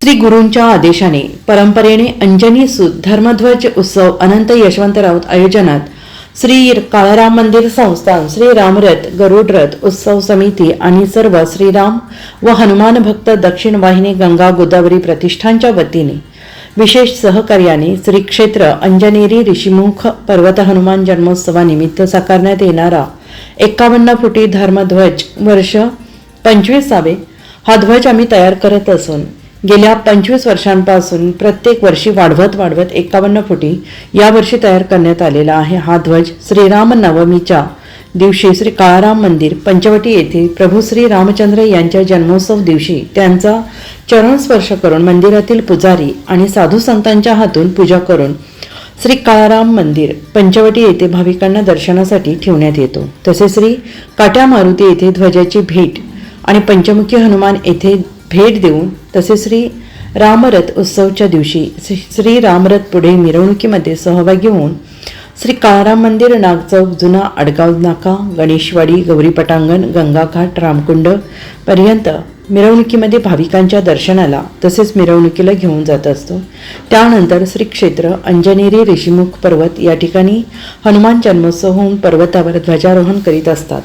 श्री गुरूंच्या आदेशाने परंपरेने अंजनी सुद धर्मध्वज उत्सव अनंत यशवंत राऊत आयोजनात श्री काळाराम मंदिर संस्थान श्री रामरथ गरुडरथ उत्सव समिती आणि सर्व श्रीराम व हनुमान भक्त दक्षिण वाहिनी गंगा गोदावरी प्रतिष्ठानच्या वतीने विशेष सहकार्याने श्री क्षेत्र अंजनेरी ऋषिमुख पर्वत हनुमान जन्मोत्सवानिमित्त साकारण्यात येणारा एकावन्न फुटी धर्मध्वज वर्ष पंचवीसावे हा ध्वज आम्ही तयार करत असून गेल्या पंचवीस वर्षांपासून प्रत्येक वर्षी वाढवत वाढवत एकावन्न फुटी यावर्षी तयार करण्यात आलेला आहे हा ध्वज श्रीराम नवमीच्या दिवशी श्री काळाराम मंदिर पंचवटी येथे प्रभू श्री रामचंद्र यांच्या जन्मोत्सव दिवशी त्यांचा चरण स्पर्श करून मंदिरातील पुजारी आणि साधू संतांच्या हातून पूजा करून श्री काळाराम मंदिर पंचवटी येथे भाविकांना दर्शनासाठी ठेवण्यात येतो. तसेच श्री काट्या मारुती येथे ध्वजाची भेट आणि पंचमुखी हनुमान येथे भेट देऊन तसेच श्री रामरथ उत्सवच्या दिवशी श्री- रामरथ पुढे मिरवणुकीमध्ये सहभागी होऊन श्री काळाराम मंदिर नागचौक जुना अडगाव नाका गणेशवाडी गौरी पटांगण गंगाघाट रामकुंड पर्यंत मिरवणुकीमध्ये भाविकांच्या दर्शनाला तसेच मिरवणुकीला घेऊन जात असतो. त्यानंतर श्री क्षेत्र अंजनेरी ऋषिमुख पर्वत या ठिकाणी हनुमान जन्मोत्सव होऊन पर्वतावर ध्वजारोहण करीत असतात.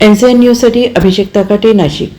एन सी एन न्यूजसाठी अभिषेक ताकाटे नाशिक.